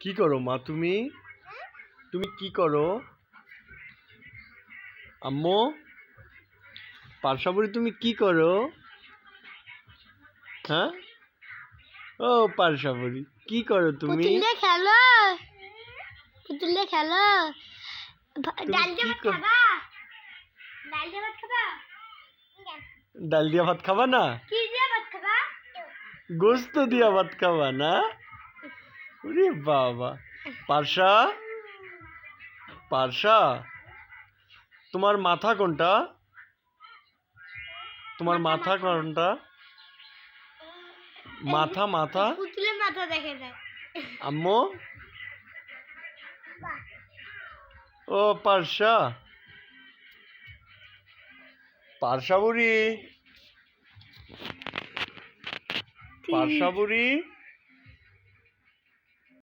কি করো মা তুমি? তুমি কি করো? আম্মু পার্সাবুড়ি তুমি কি করো? হ্যাঁ? ও পার্সাবুড়ি কি করো তুমি? পুতুলে খেলো। পুতুলে খেলো। ডাল দিয়ে ভাত খাবা? ডাল দিয়ে ভাত খাবা? ডাল দিয়া ভাত খাবা না? কি দিয়ে ভাত খাবা? গোস্ত দিয়া ভাত খাবা না? ওরে বাবা। পার্সা পার্সা তোমার মাথা কোনটা? তোমার মাথা কোনটা? মাথা মাথা? পুতুলের মাথা দেখে যায়। আম্মু? ও পার্সা পার্সা বুড়ি পার্সা বুড়ি